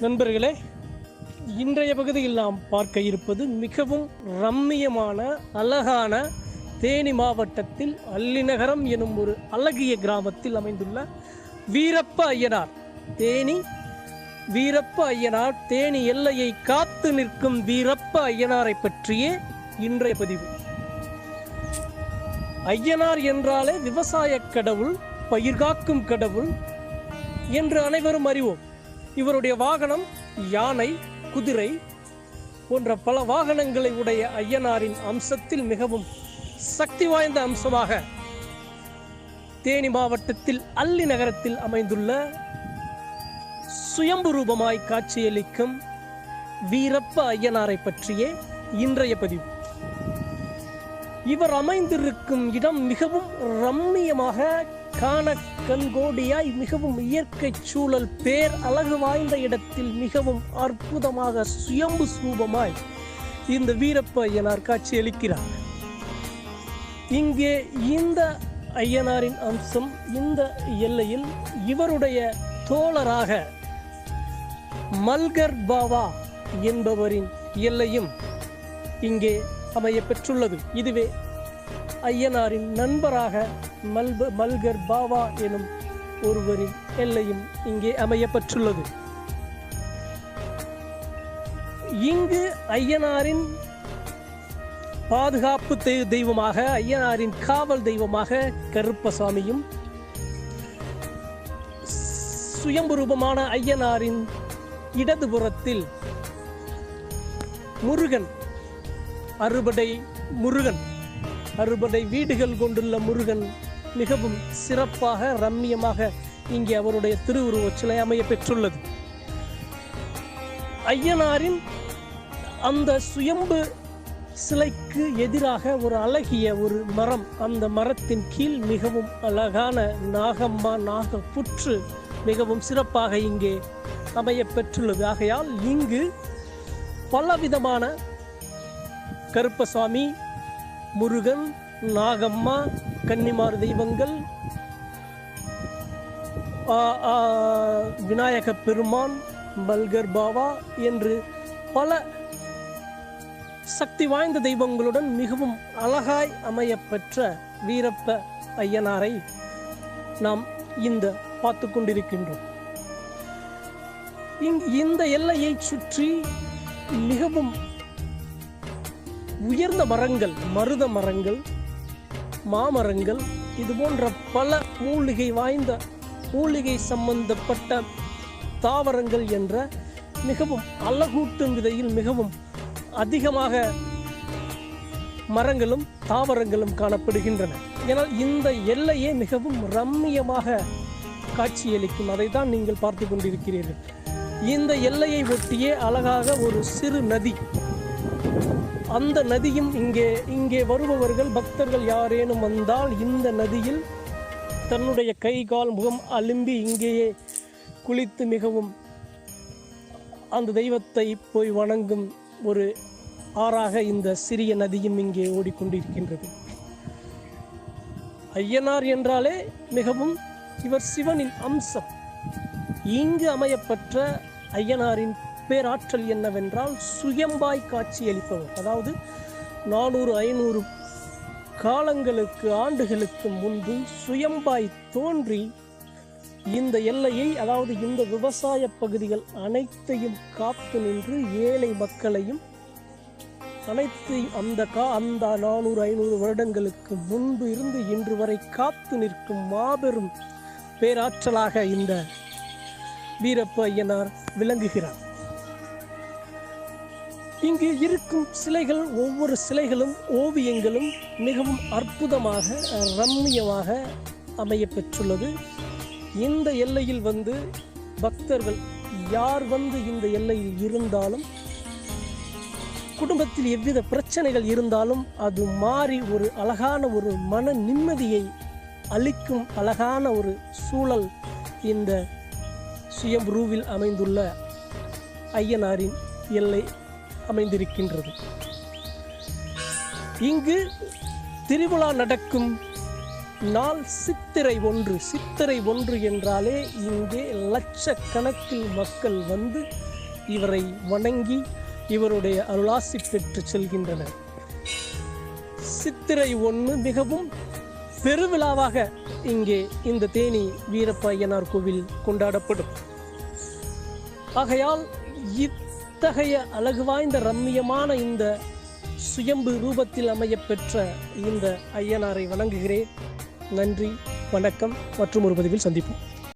நண்பர்களே இன்றைய பகுதியில் நாம் பார்க்க இருப்பது மிகவும் ரம்மியமான அழகான தேனி மாவட்டத்தில் அல்லிநகரம் எனும் ஒரு அழகிய கிராமத்தில் அமைந்துள்ள வீரப்ப ஐயனார். தேனி வீரப்ப ஐயனார் தேனி எல்லையை காத்து நிற்கும் வீரப்ப ஐயனாரை பற்றியே இன்றைய பதிவு. ஐயனார் என்றாலே விவசாய கடவுள் பயிர்காக்கும் கடவுள் என்று அனைவரும் அறிவோம். இவருடைய வாகனம் யானை குதிரை போன்ற பல வாகனங்களை உடைய ஐயனாரின் அம்சத்தில் மிகவும் சக்தி வாய்ந்த அம்சமாக தேனி மாவட்டத்தில் அல்லி நகரத்தில் அமைந்துள்ள சுயம்பு ரூபமாய் காட்சியளிக்கும் வீரப்ப ஐயனாரை பற்றியே இன்றைய பதிவு. இவர் அமைந்திருக்கும் இடம் மிகவும் ரம்மியமாக காண கண்கோடியாய் மிகவும் இயற்கை சூழல் பேர் அழகு வாய்ந்த இடத்தில் மிகவும் அற்புதமாக சுயம்பு சூபமாய் இந்த வீரப்ப ஐயனார் காட்சியளிக்கிறார். இங்கே இந்த ஐயனாரின் அம்சம் இந்த எல்லையில் இவருடைய தோழராக மல்கர் பாவா என்பவரின் எல்லையும் இங்கே அமைய பெற்றுள்ளது. இதுவே ஐயனாரின் நண்பராக மல்ப மல்கர் பாவா எனும் ஒருவரின் எல்லையும் இங்கே அமையப்பட்டுள்ளது இங்கு ஐயனாரின் பாதுகாப்பு தெய்வமாக ஐயனாரின் காவல் தெய்வமாக கருப்பசாமியும் சுயம்புரூபமான ஐயனாரின் இடதுபுறத்தில் முருகன் அறுபடை முருகன். அறுபடை வீடுகள் கொண்டுள்ள முருகன் மிகவும் சிறப்பாக ரம்மியமாக இங்கே அவருடைய திருவுருவச் சிலை அமைய பெற்றுள்ளது. ஐயனாரின் அந்த சுயம்பு சிலைக்கு எதிராக ஒரு அழகிய ஒரு மரம் அந்த மரத்தின் கீழ் மிகவும் அழகான நாகம்மா நாக புற்று மிகவும் சிறப்பாக இங்கே அமைய பெற்றுள்ளது. ஆகையால் இங்கு பலவிதமான கருப்பசாமி முருகன் நாகம்மா கன்னிமார் தெய்வங்கள் விநாயக பெருமான் பல்கர் பாவா என்று பல சக்தி வாய்ந்த தெய்வங்களுடன் மிகவும் அழகாய் அமையப்பெற்ற வீரப்ப ஐயனாரை நாம் இந்த பார்த்து கொண்டிருக்கின்றோம். இந்த எல்லையை சுற்றி மிகவும் உயர்ந்த மரங்கள் மருத மரங்கள் மாமரங்கள் இது போன்ற பல மூலிகை வாய்ந்த மூலிகை சம்பந்தப்பட்ட தாவரங்கள் என்ற மிகவும் அழகூட்டும் விதையில் மிகவும் அதிகமாக மரங்களும் தாவரங்களும் காணப்படுகின்றன. ஏனால் இந்த எல்லையே மிகவும் ரம்மியமாக காட்சியளிக்கும். அதை தான் நீங்கள் பார்த்து கொண்டிருக்கிறீர்கள். இந்த எல்லையை ஒட்டியே அழகாக ஒரு சிறு நதி அந்த நதியும் இங்கே இங்கே வருபவர்கள் பக்தர்கள் யாரேனும் வந்தால் இந்த நதியில் தன்னுடைய கை கால் முகம் அலும்பி இங்கேயே குளித்து மிகவும் அந்த தெய்வத்தை போய் வணங்கும் ஒரு ஆறாக இந்த சிறிய நதியும் இங்கே ஓடிக்கொண்டிருக்கின்றது. ஐயனார் என்றாலே மிகவும் இவர் சிவனின் அம்சம். இங்கு அமையப்பெற்ற ஐயனாரின் பேராற்றல் என்னவென்றால் சுயம்பாய் காட்சியளிப்பவர் அதாவது நானூறு ஐநூறு காலங்களுக்கு ஆண்டுகளுக்கு முன்பு சுயம்பாய் தோன்றி இந்த எல்லையை அதாவது இந்த விவசாய பகுதிகள் அனைத்தையும் காத்து நின்று ஏழை மக்களையும் அனைத்து அந்த கா அந்த நானூறு ஐநூறு வருடங்களுக்கு முன்பு இருந்து இன்று வரை காத்து நிற்கும் மாபெரும் பேராற்றலாக இந்த வீரப்ப ஐயனார் விளங்குகிறார். இங்கு இருக்கும் சிலைகள் ஒவ்வொரு சிலைகளும் ஓவியங்களும் மிகவும் அற்புதமாக ரம்மியமாக அமைய பெற்றுள்ளது. இந்த எல்லையில் வந்து பக்தர்கள் யார் வந்து இந்த எல்லையில் இருந்தாலும் குடும்பத்தில் எவ்வித பிரச்சனைகள் இருந்தாலும் அது மாறி ஒரு அழகான ஒரு மன நிம்மதியை அளிக்கும் அழகான ஒரு சூழல் இந்த சுயம்புருவில் அமைந்துள்ள ஐயனாரின் எல்லை. அமைந்திருக்கின்றது. இங்கு திருவிழா நடக்கும் நாள் சித்திரை ஒன்று. சித்திரை ஒன்று என்றாலே இங்கே லட்சக்கணக்கில் மக்கள் வந்து இவரை வணங்கி இவருடைய அருளாசி பெற்று செல்கின்றனர். சித்திரை ஒன்று மிகவும் பெருவிழாவாக இங்கே இந்த தேனி வீரப்பையனார் கோவில் கொண்டாடப்படும். ஆகையால் இத்தகைய அழகு வாய்ந்த ரம்மியமான இந்த சுயம்பு ரூபத்தில் அமையப்பெற்ற இந்த ஐயனாரை வணங்குகிறேன். நன்றி வணக்கம் மற்றும் ஒரு பதிவில் சந்திப்போம்.